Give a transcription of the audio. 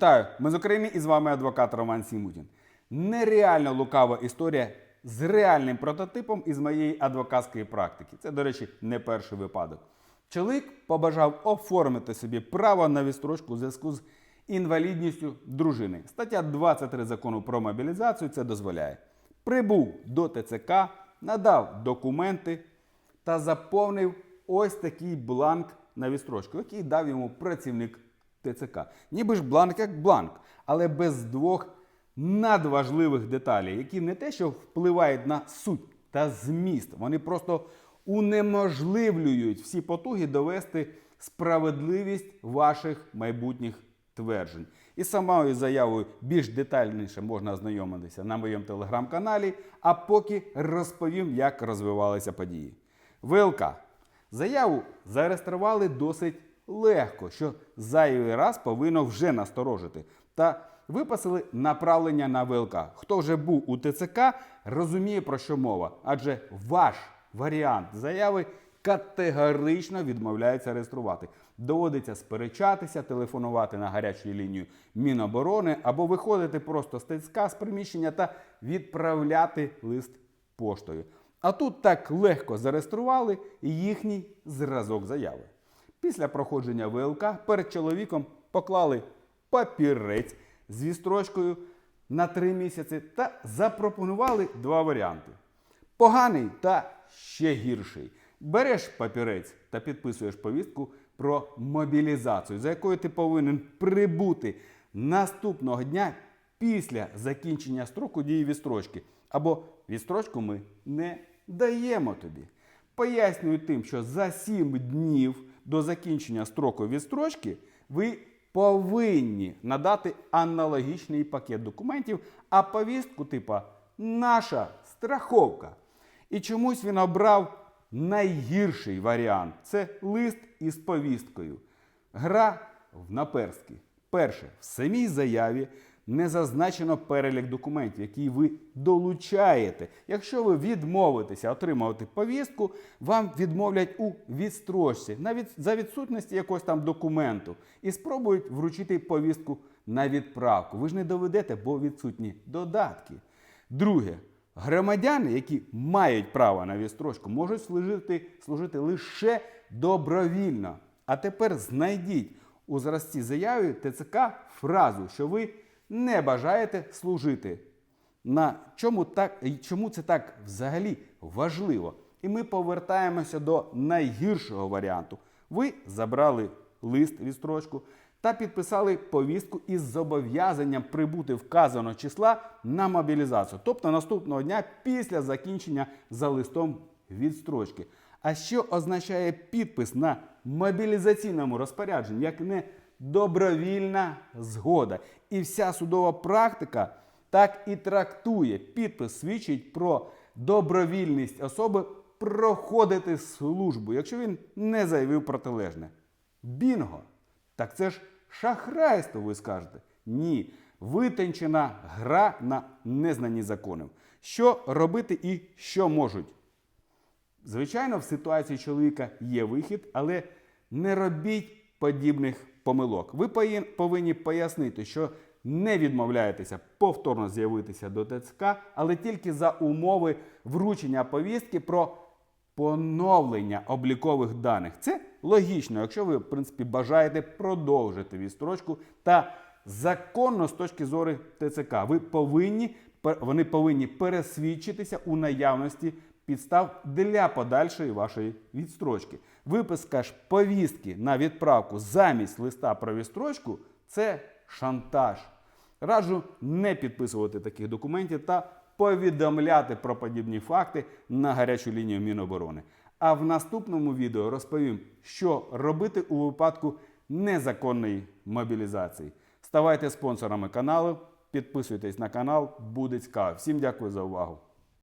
Вітаю, ми з України і з вами адвокат Роман Сімутін. Нереально лукава історія з реальним прототипом із моєї адвокатської практики. Це, до речі, не перший випадок. Чоловік побажав оформити собі право на відстрочку у зв'язку з інвалідністю дружини. Стаття 23 закону про мобілізацію це дозволяє. Прибув до ТЦК, надав документи та заповнив ось такий бланк на відстрочку, який дав йому працівник ТЦК. Ніби ж бланк як бланк, але без двох надважливих деталей, які не те, що впливають на суть та зміст, вони просто унеможливлюють всі потуги довести справедливість ваших майбутніх тверджень. І самою заявою більш детальніше можна ознайомитися на моєму телеграм-каналі, а поки розповім, як розвивалися події. ВЛК. Заяву зареєстрували досить легко, що зайвий раз повинно вже насторожити. Та виписали направлення на ВЛК. Хто вже був у ТЦК, розуміє про що мова, адже ваш варіант заяви категорично відмовляється реєструвати. Доводиться сперечатися, телефонувати на гарячу лінію Міноборони або виходити просто з ТЦК з приміщення та відправляти лист поштою. А тут так легко зареєстрували їхній зразок заяви. Після проходження ВЛК перед чоловіком поклали папірець з вістрочкою на три місяці та запропонували два варіанти: поганий та ще гірший. Береш папірець та підписуєш повістку про мобілізацію, за якою ти повинен прибути наступного дня після закінчення строку дії відстрочки. Або відстрочку ми не даємо тобі. Пояснюю тим, що за 7 днів до закінчення строку відстрочки ви повинні надати аналогічний пакет документів, а повістку типа наша страховка. І чомусь він обрав найгірший варіант це лист із повісткою. Гра в наперстки. Перше, в самій заяві не зазначено перелік документів, які ви долучаєте. Якщо ви відмовитеся отримувати повістку, вам відмовлять у відстрочці навіть за відсутності якогось там документу і спробують вручити повістку на відправку. Ви ж не доведете, бо відсутні додатки. Друге, громадяни, які мають право на відстрочку, можуть служити, служити лише добровільно. А тепер знайдіть у зразці заяви ТЦК фразу, що ви не бажаєте служити. На чому, так, і чому це так взагалі важливо? І ми повертаємося до найгіршого варіанту. Ви забрали лист відстрочку та підписали повістку із зобов'язанням прибути вказаного числа на мобілізацію, тобто наступного дня після закінчення за листом відстрочки. А що означає підпис на мобілізаційному розпорядженні, як не добровільна згода? І вся судова практика так і трактує. Підпис свідчить про добровільність особи проходити службу, якщо він не заявив протилежне. Бінго! Так це ж шахрайство, ви скажете. Ні. Витончена гра на незнані закони. Що робити і що можуть? Звичайно, в ситуації чоловіка є вихід, але не робіть подібних помилок. Ви повинні пояснити, що не відмовляєтеся повторно з'явитися до ТЦК, але тільки за умови вручення повістки про поновлення облікових даних. Це логічно, якщо ви, в принципі, бажаєте продовжити відстрочку та законно з точки зору ТЦК. Ви повинні, вони повинні пересвідчитися у наявності підстав для подальшої вашої відстрочки. Виписка ж повістки на відправку замість листа про відстрочку це шантаж. Раджу не підписувати таких документів та повідомляти про подібні факти на гарячу лінію Міноборони. А в наступному відео розповім, що робити у випадку незаконної мобілізації. Ставайте спонсорами каналу, підписуйтесь на канал, буде цікаво. Всім дякую за увагу.